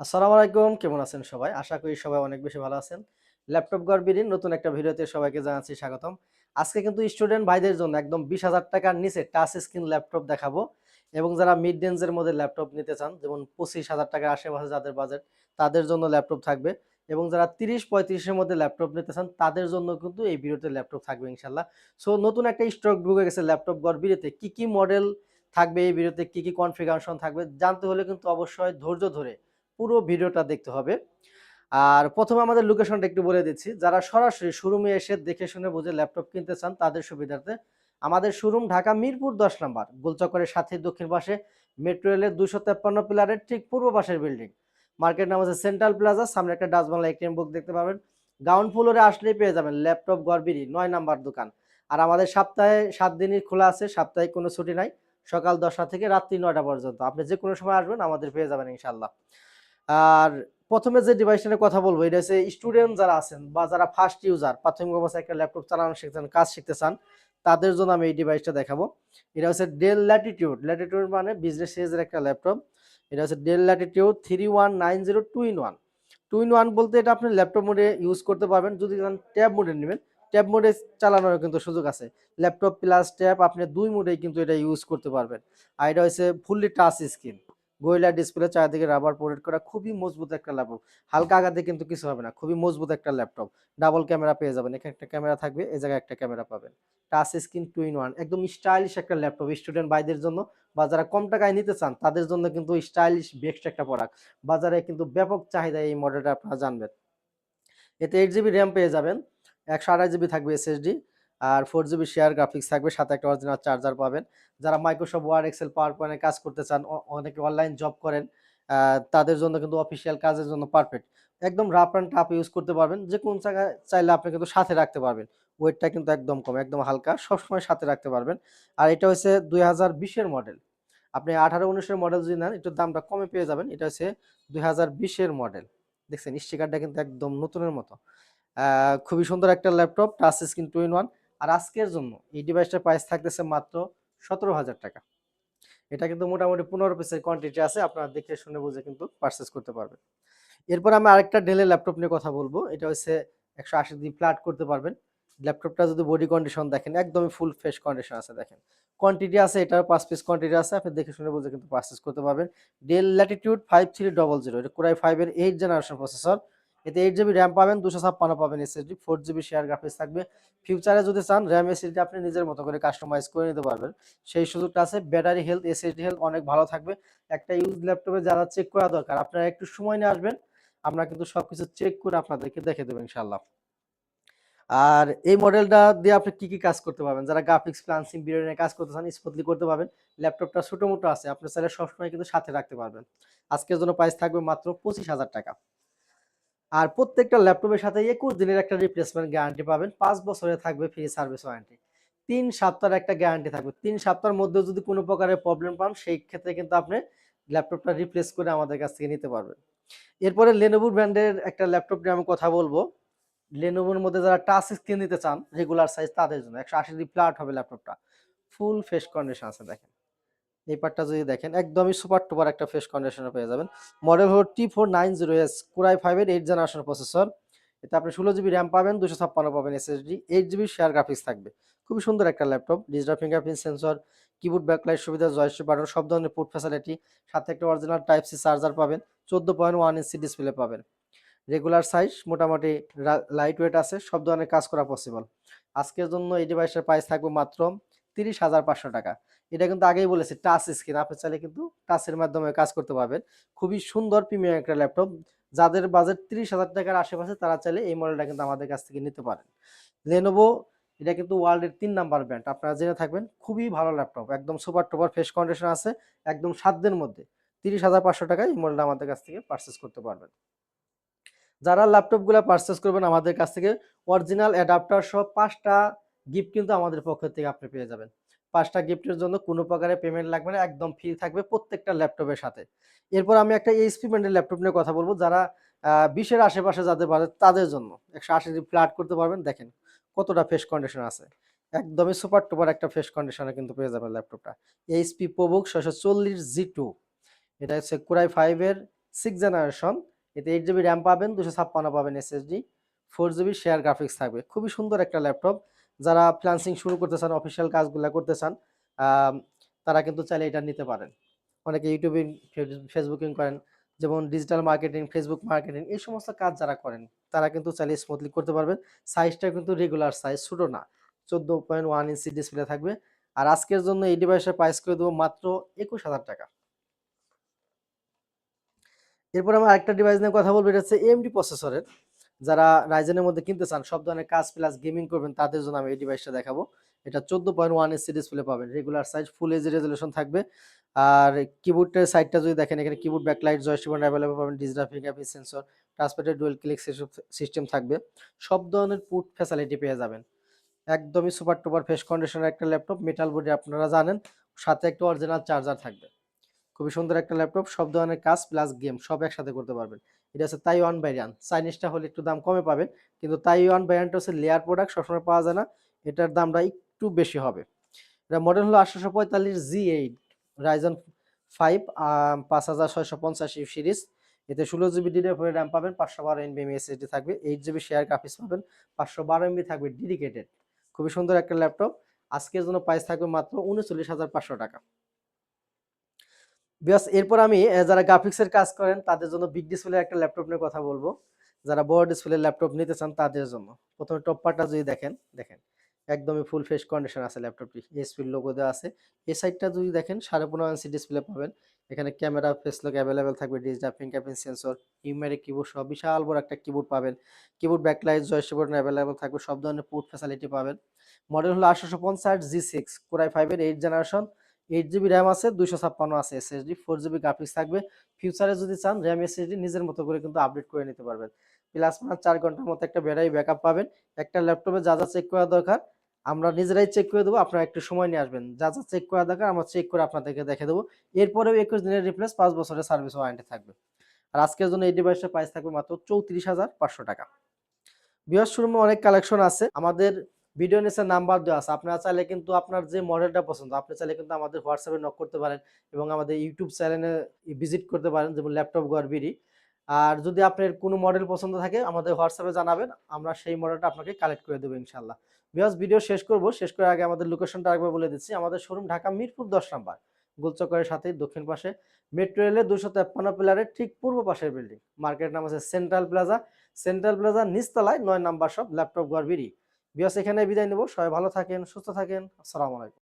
আসসালামু আলাইকুম, কেমন আছেন সবাই? আশা করি সবাই অনেক বেশি ভালো আছেন। ল্যাপটপ গড়বিডির নতুন একটা ভিডিওতে সবাইকে জানাচ্ছি স্বাগতম। আজকে কিন্তু স্টুডেন্ট ভাইদের জন্য একদম বিশ হাজার টাকার নিচে টাচ স্ক্রিন ল্যাপটপ দেখাবো এবং যারা মিড রেঞ্জের মধ্যে ল্যাপটপ নিতে চান, যেমন পঁচিশ হাজার টাকার আশেপাশে যাদের বাজেট তাদের জন্য ল্যাপটপ থাকবে এবং যারা তিরিশ পঁয়ত্রিশের মধ্যে ল্যাপটপ নিতে চান, তাদের জন্য কিন্তু এই ভিডিওতে ল্যাপটপ থাকবে ইনশাল্লাহ সো নতুন একটা স্টক ঢুকে গেছে ল্যাপটপ গড়বিডিতে কি কি মডেল থাকবে এই ভিডিওতে? কি কি কনফিগারেশন থাকবে? জানতে হলে কিন্তু অবশ্যই ধৈর্য ধরে পুরো ভিডিওটা দেখতে হবে। আর প্রথমে আমাদের লোকেশনটা একটু বলে দিচ্ছি। যারা সরাসরি শোরুমে এসে দেখে শুনে বুঝে ল্যাপটপ কিনতে চান, তাদের সুবিধার্থে আমাদের শোরুম ঢাকা মিরপুর দশ নম্বর গোলচক্করের সাথে দক্ষিণ পাশে মেট্রো রেলের দুশো তেপ্পান্ন পিলারের ঠিক পূর্ব পাশের বিল্ডিং মার্কেট নাম হচ্ছে সেন্ট্রাল প্লাজা সামনে একটা ডাচ বাংলা এটিএম বুক দেখতে পাবেন। গ্রাউন্ড ফ্লোরে আসলেই পেয়ে যাবেন ল্যাপটপ গড়বিরি নয় নাম্বার দোকান। আর আমাদের সপ্তাহে সাত দিনই খোলা আছে সাপ্তাহিক কোনো ছুটি নাই। সকাল দশটা থেকে রাত্রি নয়টা পর্যন্ত। আপনি যে কোনো সময় আসবেন, আমাদের পেয়ে যাবেন ইনশাল্লাহ আর প্রথমে যে ডিভাইসটা নিয়ে কথা বলব, এটা হচ্ছে স্টুডেন্ট যারা আছেন বা যারা ফার্স্ট ইউজার প্রাথমিক অবস্থায় একটা ল্যাপটপ চালানো শিখতেন কাজ শিখতে চান, তাদের জন্য আমি এই ডিভাইসটা দেখাবো। এটা হচ্ছে ডেল ল্যাটিটিউড ল্যাটিটিউড মানে বিজনেস সিরিজের একটা ল্যাপটপ এটা হচ্ছে Dell Latitude three one nine zero two in one two in one বলতে এটা আপনি ল্যাপটপ মোডে ইউজ করতে পারবেন। যদি ট্যাব মোডে নেবেন ট্যাব মোডে চালানোর কিন্তু সুযোগ আছে। ল্যাপটপ প্লাস ট্যাব আপনি দুই মোডেই কিন্তু এটা ইউজ করতে পারবেন। আর এটা হচ্ছে ফুললি টাচ স্ক্রিন গোয়েলা ডিসপ্লে চারিদিকে রাবার পোর্ট করা খুবই মজবুত একটা ল্যাপটপ হালকা আঘাতে কিন্তু কিছু হবে না, খুবই মজবুত একটা ল্যাপটপ ডাবল ক্যামেরা পেয়ে যাবেন, এখানে একটা ক্যামেরা থাকবে এই জায়গায় একটা ক্যামেরা পাবেন। Touch screen two in one একদম স্টাইলিশ একটা ল্যাপটপ স্টুডেন্ট ভাইদের জন্য বা যারা কম টাকায় নিতে চান, তাদের জন্য কিন্তু স্টাইলিশ বেস্ট একটা প্রোডাক্ট বাজারে কিন্তু ব্যাপক চাহিদা এই মডেলটা আপনারা জানবেন। এতে এইট জিবি র্যাম পেয়ে যাবেন, একশো আড়াই জিবি থাকবে এসএসডি আর ফোর জিবি শেয়ার গ্রাফিক্স থাকবে, সাথে একটা অরিজিনাল চার্জার পাবেন। যারা মাইক্রোসফট ওয়ার্ড এক্সেল পাওয়ার পয়েন্টে কাজ করতে চান অনেকে অনলাইন জব করেন তাদের জন্য কিন্তু অফিসিয়াল কাজের জন্য পারফেক্ট একদম রাফ অ্যান্ড টাফ ইউজ করতে পারবেন, যে কোন জায়গায় চাইলে আপনি কিন্তু সাথে রাখতে পারবেন। ওয়েটটা কিন্তু একদম কম, একদম হালকা, সবসময় সাথে রাখতে পারবেন। আর এটা হচ্ছে দুই হাজার বিশের মডেল আপনি আঠারো উনিশের মডেল যদি নেন, একটু দামটা কমে পেয়ে যাবেন। এটা হচ্ছে দুই হাজার বিশের মডেল দেখছেন স্টিকারটা কিন্তু একদম নতুনের মতো। খুবই সুন্দর একটা laptop touch screen two in one আর আজকের জন্য এই ডিভাইসটার প্রাইস থাকতেছে মাত্র সতেরো হাজার টাকা। এটা কিন্তু মোটামুটি পনেরো পিসের কোয়ান্টিটি আছে, আপনারা দেখে শুনে বুঝে কিন্তু পারচেস করতে পারবেন। এরপর আমি আরেকটা ডেলের ল্যাপটপ নিয়ে কথা বলব। এটা হচ্ছে একশো আশি দিন ফ্ল্যাট করতে পারবেন। ল্যাপটপটা যদি বডি কন্ডিশন দেখেন, একদমই ফুল ফ্রেশ কন্ডিশন আছে দেখেন। কোয়ান্টিটি আছে, এটার পাঁচ পিস কোয়ান্টিটি আছে, আপনি দেখে শুনে বুঝে কিন্তু পারচেস করতে পারবেন। Dell Latitude five three double zero এটা কোরাই ফাইভের এইট জেনারেশন প্রসেসর এতে এইট জিবি র্যাম পাবেন, দুশো ছাপ্পান্ন পাবেন SSD four GB share graphics থাকবে। ফিউচারে যদি চান র্যাম এসএসডি আপনি নিজের মতো করে কাস্টমাইজ করে নিতে পারবেন। সেই সুযোগটা আছে ব্যাটারি হেলথ এসএসডি হেলথ অনেক ভালো থাকবে। একটা ইউজ ল্যাপটপে যারা চেক করা দরকার, আপনারা একটু সময় নিয়ে আসবেন, আমরা কিন্তু সবকিছু চেক করে আপনাদেরকে দেখে দেবো ইনশাল্লাহ আর এই মডেলটা দিয়ে আপনি কি কি কাজ করতে পারবেন? যারা গ্রাফিক্স প্লান্সিং বিরিয়ানি কাজ করতে চান স্মুথলি করতে পারবেন। ল্যাপটপটা ছোটো মোটো আছে আপনি চাইলে সবসময় কিন্তু সাথে রাখতে পারবেন। আজকের জন্য প্রাইস থাকবে মাত্র পঁচিশ হাজার টাকা। আর প্রত্যেকটা ল্যাপটপের সাথে একুশ দিনের একটা রিপ্লেসমেন্ট গ্যারান্টি পাবেন। পাঁচ বছরে থাকবে ফ্রি সার্ভিস ওয়ারেন্টি তিন সপ্তাহের একটা গ্যারান্টি থাকবে। তিন সপ্তাহের মধ্যে যদি কোনো প্রকারের প্রবলেম পান, সেই ক্ষেত্রে কিন্তু আপনি ল্যাপটপটা রিপ্লেস করে আমাদের কাছ থেকে নিতে পারবেন। এরপরে লেনোভো ব্র্যান্ডের একটা ল্যাপটপ নিয়ে আমি কথা বলব। লেনোভোর মধ্যে যারা টাচ স্ক্রিন নিতে চান রেগুলার সাইজ তাদের জন্য একশো আশি ফ্ল্যাট হবে ল্যাপটপটা। ফুল ফ্রেশ কন্ডিশন আছে, দেখেন। এই পার্টটা যদি দেখেন, একদমই সুপার টুপার একটা ফ্রেশ কন্ডিশনে পেয়ে যাবেন। মডেল হলো T four nine zero S core i ফাইভের এইট জেনারেশন প্রসেসর এতে আপনি ষোলো জিবি র্যাম পাবেন দুশো ছাপ্পান্ন পাবেন SSD eight GB share graphics থাকবে। খুবই সুন্দর একটা laptop digital fingerprint sensor keyboard backlight সুবিধা জয়স্টিক বাটন, সব ধরনের পোর্ট ফ্যাসিলিটি সাথে একটা অরিজিনাল টাইপ সি চার্জার পাবেন, চোদ্দ পয়েন্ট ওয়ান ইঞ্চি ডিসপ্লে পাবেন। রেগুলার সাইজ মোটামুটি লাইট ওয়েট আছে, সব ধরনের কাজ করা পসিবল আজকের জন্য এই ডিভাইসের প্রাইস থাকবে মাত্র তিরিশ হাজার পাঁচশো টাকা। এটা কিন্তু আগেই বলেছি টাচ স্ক্রিন আপনি চাইলে কিন্তু টাচের মাধ্যমে কাজ করতে পারবেন। খুবই সুন্দর প্রিমিয়াম একটা ল্যাপটপ যাদের বাজেট তিরিশ হাজার টাকার আশেপাশে তারা চাইলে এই মডেলটা কিন্তু আমাদের কাছ থেকে নিতে পারেন। লেনোভো এটা কিন্তু ওয়ার্ল্ডের তিন নাম্বার ব্র্যান্ড আপনারা জেনে থাকবেন, খুবই ভালো ল্যাপটপ একদম সুপার টুপার ফ্রেশ কন্ডিশন আছে, একদম সাধ্যের মধ্যে। তিরিশ হাজার পাঁচশো টাকায় এই মডেলটা আমাদের কাছ থেকে পারচেস করতে পারবেন। যারা ল্যাপটপগুলো পারচেস করবেন, আমাদের কাছ থেকে অরিজিনাল অ্যাডাপ্টার সহ পাঁচটা গিফট কিন্তু আমাদের পক্ষ থেকে আপনি পেয়ে যাবেন। পাঁচটা গিফটের জন্য কোনো প্রকারের পেমেন্ট লাগবে না, একদম ফ্রি থাকবে প্রত্যেকটা ল্যাপটপের সাথে। এরপর আমি একটা এইচপি ব্র্যান্ডের ল্যাপটপ নিয়ে কথা বলব, যারা বিশের আশেপাশে যাদের পারে তাদের জন্য। একশো আশি ফ্ল্যাট করতে পারবেন, দেখেন কতটা ফ্রেশ কন্ডিশন আছে। একদমই সুপার টুপার একটা ফ্রেশ কন্ডিশনে কিন্তু পেয়ে যাবেন ল্যাপটপটা। এইচপি প্রবুক ছয়শো চল্লিশ জি টু এটা হচ্ছে কুরাই ফাইভের সিক্স জেনারেশন এতে এইট জিবি র্যাম পাবেন, দুশো ছাপ্পান্ন পাবেন SSD four GB share graphics থাকবে। খুবই সুন্দর একটা ল্যাপটপ। যারা ফ্রিলান্সিং শুরু করতে চান অফিসিয়াল কাজগুলো করতে চান তারা কিন্তু চাইলে এটা নিতে পারেন। অনেকে ইউটিউবে ফেসবুকিং করেন, যেমন ডিজিটাল মার্কেটিং ফেসবুক মার্কেটিং এই সমস্ত কাজ যারা করেন, তারা কিন্তু চাইলে স্মুথলি করতে পারবেন। সাইজটা কিন্তু রেগুলার সাইজ ছোটো না। চোদ্দ পয়েন্ট ওয়ান ইঞ্চি ডিসপ্লে থাকবে। আর আজকের জন্য এই ডিভাইসের প্রাইস করে দেবো মাত্র একুশ হাজার টাকা। এরপর আমরা আরেকটা ডিভাইস নিয়ে কথা বলব, এটা হচ্ছে এমডি প্রসেসরের যারা রাইজেনের মধ্যে কিনতে চান, সব ধরনের কাজ প্লাস গেমিং করবেন, তাদের জন্য আমি এই ডিভাইসটা দেখাবো। এটা চোদ্দ পয়েন্ট ওয়ান এসি ডিসপ্লে পাবেন। Regular size full H resolution থাকবে। আর কিবোর্ডের সাইডটা যদি দেখেন, এখানে কিবোর্ড ব্যাকলাইট জয়স্টিক অ্যাভেলেবল পাবেন ডিজিটাল ফিঙ্গারপ্রিন্ট সেন্সর ট্রান্সপোর্টের ডুয়েল ক্লিক সিস্টেম থাকবে। সব ধরনের পুট ফ্যাসিলিটি পেয়ে যাবেন। একদমই সুপার টুপার ফেস কন্ডিশনের একটা ল্যাপটপ মেটাল বডি আপনারা জানেন, সাথে একটা অরিজিনাল চার্জার থাকবে। খুবই সুন্দর একটা ল্যাপটপ সব ধরনের কাজ প্লাস গেম সব একসাথে করতে পারবেন। এটা হচ্ছে তাইওয়ান ভ্যারিয়ান্ট চাইনিজটা হলে একটু দাম কমে পাবেন, কিন্তু তাইওয়ান ভ্যারিয়ান্টটা হচ্ছে লেয়ার প্রোডাক্ট সবসময় পাওয়া যায় না, এটার দামটা একটু বেশি হবে। এটা মডেল হলো আঠারোশো পঁয়তাল্লিশ জি এইট রাইজন ফাইভ পাঁচ হাজার ছয়শো পঞ্চাশি সিরিজ এতে ষোলো জিবি ডিডিএফ র্যাম পাবেন, পাঁচশো বারো এমবি এসএসডি থাকবে এইট জিবি শেয়ার গ্রাফিক্স পাবেন, পাঁচশো বারো এমবি থাকবে ডেডিকেটেড খুবই সুন্দর একটা ল্যাপটপ আজকের জন্য প্রাইস থাকবে মাত্র উনচল্লিশ হাজার পাঁচশো টাকা। বিকজ এরপর আমি যারা গ্রাফিক্সের কাজ করেন, তাদের জন্য বিগ ডিসপ্লে একটা ল্যাপটপ নিয়ে কথা বলব। যারা বড় ডিসপ্লে ল্যাপটপ নিতে চান, তাদের জন্য। প্রথমে টপ পার্টটা যদি দেখেন দেখেন। একদমই ফুল ফেস কন্ডিশন আছে ল্যাপটপটি এসপির লোগো দেওয়া আছে। এই সাইডটা যদি দেখেন, সাড়ে পনেরো ইঞ্চি ডিসপ্লে পাবেন। এখানে ক্যামেরা ফেস লক অ্যাভেলেবেল থাকবে digital fingerprint sensor numeric keyboard সহ বিশাল বড় একটা কিবোর্ড পাবেন। Keyboard backlight joystick button available থাকবে, সব ধরনের পুট ফ্যাসিলিটি পাবেন। মডেল হলো আঠারোশো পঞ্চাশ জি সিক্স কোরাই ফাইভের eight generation eight GB RAM আছে, দুইশো ছাপ্পান্ন আছে এসএসডি ফোর জিবি গ্রাফিক্স থাকবে। ফিউচারে যদি চান র্যাম এসএসডি নিজের মতো করে কিন্তু আপডেট করে নিতে পারবেন। প্লাস আপনার চার ঘণ্টার মতো একটা ব্যাটারি ব্যাকআপ পাবেন। একটা ল্যাপটপে যা যা চেক করা দরকার, আমরা নিজেরাই চেক করে দেবো, আপনারা একটু সময় নিয়ে আসবেন। যা যা চেক করা দরকার, আমরা চেক করে আপনাদেরকে দেখে দেবো। এরপরেও একুশ দিনের রিপ্লেস পাঁচ বছরের সার্ভিস ওয়ারেন্টি থাকবে। আর আজকের জন্য এই ডিভাইসের প্রাইস থাকবে মাত্র চৌত্রিশ হাজার পাঁচশো টাকা। বৃহস্পতি অনেক কালেকশন আছে। আমাদের ভিডিও নিচে নাম্বার দেওয়া আছে। আপনারা চাইলে কিন্তু আপনার যে মডেলটা পছন্দ, আপনি চাইলে কিন্তু আমাদের হোয়াটসঅ্যাপে নক করতে পারেন এবং আমাদের ইউটিউব চ্যানেলে ভিজিট করতে পারেন, যেমন ল্যাপটপ গড়বিডি আর যদি আপনার কোনো মডেল পছন্দ থাকে, আমাদের হোয়াটসঅ্যাপে জানাবেন, আমরা সেই মডেলটা আপনাকে কালেক্ট করে দেবো ইনশাল্লাহ বিকজ ভিডিও শেষ করব, শেষ করার আগে আমাদের লোকেশনটা একবার বলে দিচ্ছি। আমাদের শোরুম ঢাকা মিরপুর দশ নাম্বার গোলচক্করের সাথে দক্ষিণ পাশে। মেট্রো রেলের দুশো তেপ্পান্ন পিলারের ঠিক পূর্ব পাশের বিল্ডিং মার্কেট নাম আছে সেন্ট্রাল প্লাজা সেন্ট্রাল প্লাজা নিচতলায় নয় নাম্বার সব ল্যাপটপ গড়বিডি বিয়াস এখানে বিদায় নেব। সবাই ভালো থাকেন সুস্থ থাকেন। আসসালামু আলাইকুম।